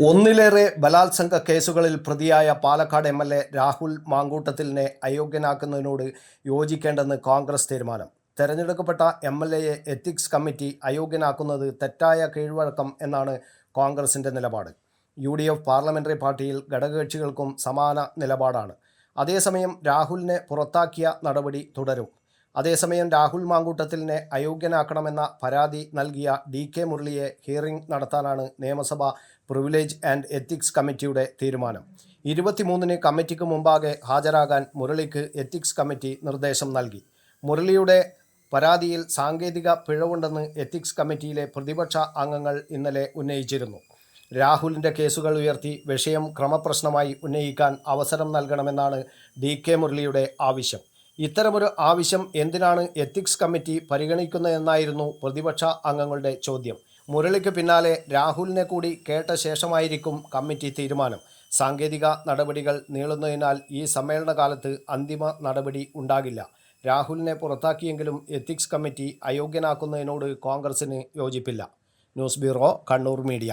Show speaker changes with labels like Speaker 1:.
Speaker 1: ഒന്നിലേറെ ബലാത്സംഗ കേസുകളിൽ പ്രതിയായ Palakkad M L A Rahul മാങ്കൂട്ടത്തിലിനെ അയോഗ്യനാക്കുന്നതിനോട് യോജിക്കേണ്ടെന്ന് കോൺഗ്രസ് തീരുമാനം. തെരഞ്ഞെടുക്കപ്പെട്ട എം എൽ എയെ എത്തിക്സ് കമ്മിറ്റി അയോഗ്യനാക്കുന്നത് തെറ്റായ കീഴ്വഴക്കം എന്നാണ് കോൺഗ്രസിന്റെ നിലപാട്. യു ഡി എഫ് പാർലമെന്ററി പാർട്ടിയിൽ ഘടകകക്ഷികൾക്കും സമാന നിലപാടാണ്. അതേസമയം രാഹുലിനെ പുറത്താക്കിയ നടപടി തുടരും. അതേസമയം രാഹുൽ മാങ്കൂട്ടത്തിലിനെ അയോഗ്യനാക്കണമെന്ന പരാതി നൽകിയ ഡി കെ മുരളിയെ ഹിയറിംഗ് നടത്താനാണ് നിയമസഭ പ്രിവിലേജ് ആൻഡ് എത്തിക്സ് കമ്മിറ്റിയുടെ തീരുമാനം. ഇരുപത്തിമൂന്നിന് കമ്മിറ്റിക്ക് മുമ്പാകെ ഹാജരാകാൻ മുരളിക്ക് എത്തിക്സ് കമ്മിറ്റി നിർദ്ദേശം നൽകി. മുരളിയുടെ പരാതിയിൽ സാങ്കേതിക പിഴവുണ്ടെന്ന് എത്തിക്സ് കമ്മിറ്റിയിലെ പ്രതിപക്ഷ അംഗങ്ങൾ ഇന്നലെ ഉന്നയിച്ചിരുന്നു. രാഹുലിന്റെ കേസുകൾ ഉയർത്തി വിഷയം ക്രമപ്രശ്നമായി ഉന്നയിക്കാൻ അവസരം നൽകണമെന്നാണ് ഡി കെ മുരളിയുടെ ആവശ്യം. ഇത്തരമൊരു ആവശ്യം എന്തിനാണ് എത്തിക്സ് കമ്മിറ്റി പരിഗണിക്കുന്നതെന്നായിരുന്നു പ്രതിപക്ഷ അംഗങ്ങളുടെ ചോദ്യം. മുരളിക്ക് പിന്നാലെ രാഹുലിനെ കൂടി കേട്ട ശേഷമായിരിക്കും കമ്മിറ്റി തീരുമാനം. സാങ്കേതിക നടപടികൾ നീളുന്നതിനാൽ ഈ സമ്മേളനകാലത്ത് അന്തിമ നടപടി ഉണ്ടാകില്ല. രാഹുലിനെ പുറത്താക്കിയെങ്കിലും എത്തിക്സ് കമ്മിറ്റി അയോഗ്യനാക്കുന്നതിനോട് കോൺഗ്രസിന് യോജിപ്പില്ല. News bureau Kannur media.